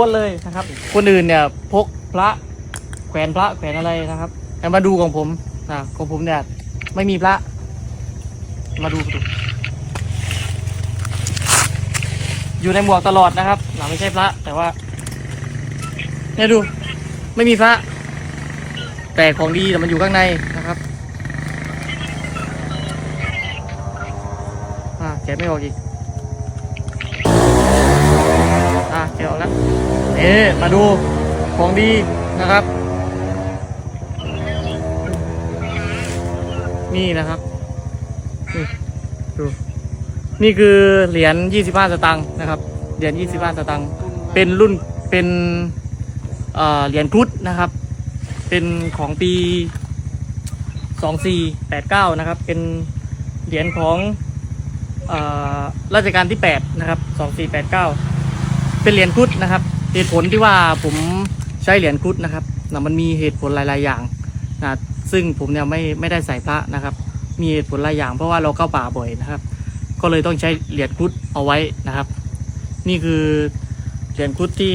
คนเลยนะครับ คนอื่นเนี่ยพกพระแขวนพระแขวนอะไรนะครับแต่มาดูของผมนะของผมเนี่ยไม่มีพระ มาดูดูอยู่ในหมวกตลอดนะครับหลังไม่ใช่พระ แต่ว่าเนี่ยดู ไม่มีพระ แต่ของดีแต่มันอยู่ข้างในนะครับอ่าแกะไม่ออกอีก เอ๊มาดูของดีนะครับ นี่นะครับนี่ดูนี่คือเหรียญ25สตางค์นะครับเหรียญ25สตางค์เป็นรุ่นเป็นเหรียญครุฑนะครับ เป็นของปี2489นะครับ เป็นเหรียญของอราชการที่8นะครับ2489เป็นเหรียญครุฑนะครับ เหตุผลที่ว่าผมใช้เหรียญครุฑนะครับนะมันมีเหตุผลหลาย ๆ อย่างนะซึ่งผมเนี่ยไม่ไม่ได้ใส่พระนะครับ มีเหตุผลหลายอย่าง เพราะว่าเราเข้าป่าบ่อยนะครับ ก็เลยต้องใช้เหรียญครุฑเอาไว้นะครับ นี่คือเหรียญครุฑที่